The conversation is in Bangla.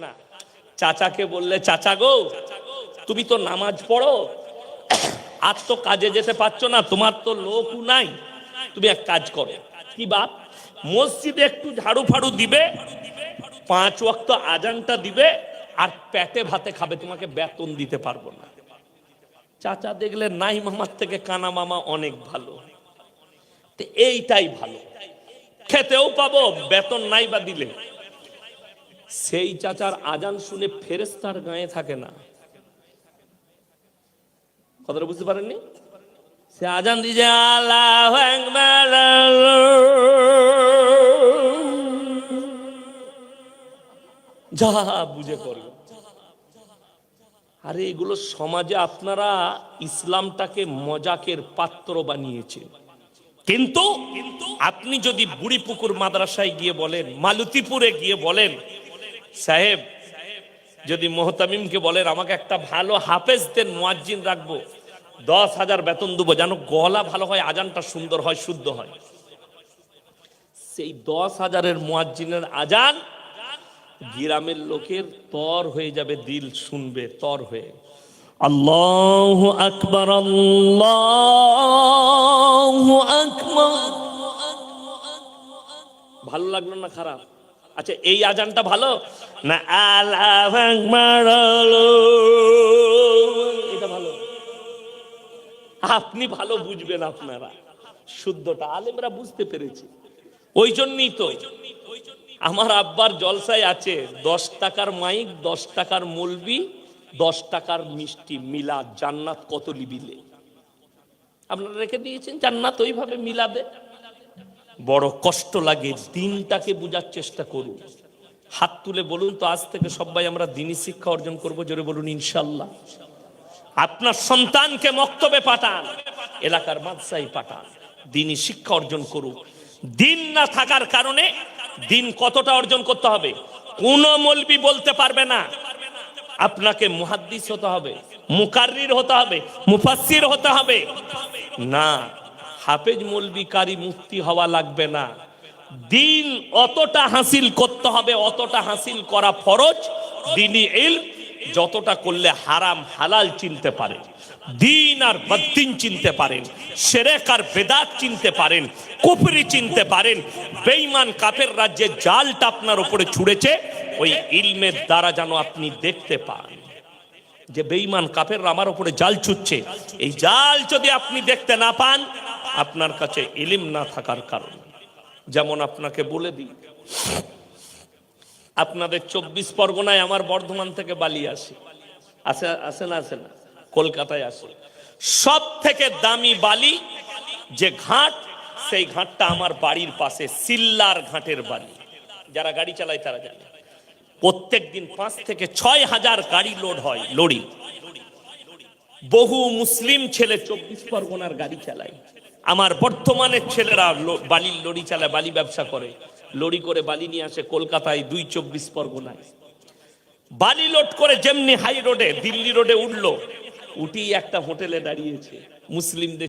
না। চাচাকে বললে, চাচা গো, তুমি তো নামাজ পড়ো। আর তো কাজে যেতে পারছ না, তোমার তো লোকও নাই। তুমি এক কাজ করো। কি বাপ? মসজিদে একটু ঝাড়ু ফাড়ু দিবে, পাঁচ ওয়াক্ত আজানটা দিবে, আর পেটে ভাতে খাবে, তোমাকে বেতন দিতে পারব না। চাচা দেখলে, নাই মামার থেকে কানা মামা অনেক ভালো। এইটাই ভালো। খেতেও পাবো, বেতন নাই বা দিলে। সেই চাচার আজান শুনে ফেরেস্তার গায়ে থাকে না। কথাটা বুঝতে পারেননি? সে আজান দিছে আল্লাহু যা বুঝে করবে আরে এগুলো সমাজে আপনারা ইসলামটাকে মজাকের পাত্র বানিয়েছেন কিন্তু আপনি যদি বুড়িপুকুর মাদ্রাসায় গিয়ে বলেন, মালতীপুরে গিয়ে বলেন সাহেব যদি মোহতামিমকে বলেন আমাকে একটা ভালো হাফেজ দেন মুয়াজ্জিন রাখব। দশ হাজার বেতন দেবো যেন গলা ভালো হয় আজানটা সুন্দর হয় শুদ্ধ হয়। সেই দশ হাজারের মুয়াজ্জিনের আজান গ্রামের লোকের তর হয়ে যাবে দিল শুনবে তর হয়ে। আল্লাহ আকবর আল্লাহ আকবর। ভালো লাগল না খারাপ? আচ্ছা এই আজানটা ভালো? না, আল্লাহ ভালো। আপনি ভালো বুঝবেন আপনারা। শুদ্ধটা আলেমরা বুঝতে পেরেছে। ওই জন্যই তো। আমার আব্বার জলসায় আছে দশ টাকার মাইক, দশ টাকার মলবি, দশ টাকার মিষ্টি, মিলাদ, জান্নাত কত লিবিলে আপনারা রেখে দিয়েছেন জান্নাত ওইভাবে মিলাবে বড় কষ্ট লাগে, দিনটাকে বোঝার চেষ্টা করুন। হাত তুলে বলুন তো, আজ থেকে সবাই আমরা দিনী শিক্ষা অর্জন করব, জোরে বলুন ইনশাল্লাহ আপনার সন্তানকে মক্তবে পাঠান, এলাকার মাদ্রাসায় পাঠান দিনই শিক্ষা অর্জন করুক। দিন না থাকার কারণে দিন কতটা অর্জন করতে হবে, কোন মলবি বলতে পারবে না। আপনাকে মুহাদ্দিস হতে হবে, মুকাররির হতে হবে, মুফাসসির হতে হবে। না হাফেজ মলবি কারি মুফতি হওয়া লাগবে না। দিন অতটা হাসিল করতে হবে, অতটা হাসিল করা ফরজ। দিনই ইলম, যতটা করলে হারাম, হালাল চিনতে পারে দিন আর বদ্দিন চিনতে পারেন, সেরেক আর বেদাত চিনতে পারেন, কুফরি চিনতে পারেন। বেঈমান কাফের রাজ্যে জালটা আপনার উপরে ছুঁড়েছে, ওই ইলমের দ্বারা যেন আপনি দেখতে পান। যে বেঈমান কাফের আমার উপরে জাল ছুটছে এই জাল যদি আপনি দেখতে না পান আপনার কাছে ইলিম না থাকার কারণ। যেমন আপনাকে বলে দিই, আপনাদের চব্বিশ পরগনায় আমার বর্ধমান থেকে বালি আসে। আসে আসে না আসে না। কলকাতায় আসে। সব থেকে দামি বালি যে ঘাট, সেই ঘাটটা আমার বাড়ির পাশে সিল্লার ঘাটের বালি। যারা গাড়ি চালায় তারা জানে। প্রত্যেক দিন পাঁচ থেকে ছয় হাজার গাড়ি লোড হয় লড়ি বহু মুসলিম ছেলে চব্বিশ পরগনার গাড়ি চালায়। আমার বর্তমানের ছেলেরা বালির লড়ি চালায়, বালি ব্যবসা করে। লড়ি করে বালি নিয়ে আসে কলকাতায় দুই চব্বিশ পরগনায়। বালি লোড করে যেমনি হাই রোডে, দিল্লি রোডে উঠল উঠি একটা হোটেলে দাঁড়িয়েছে। মুসলিমদের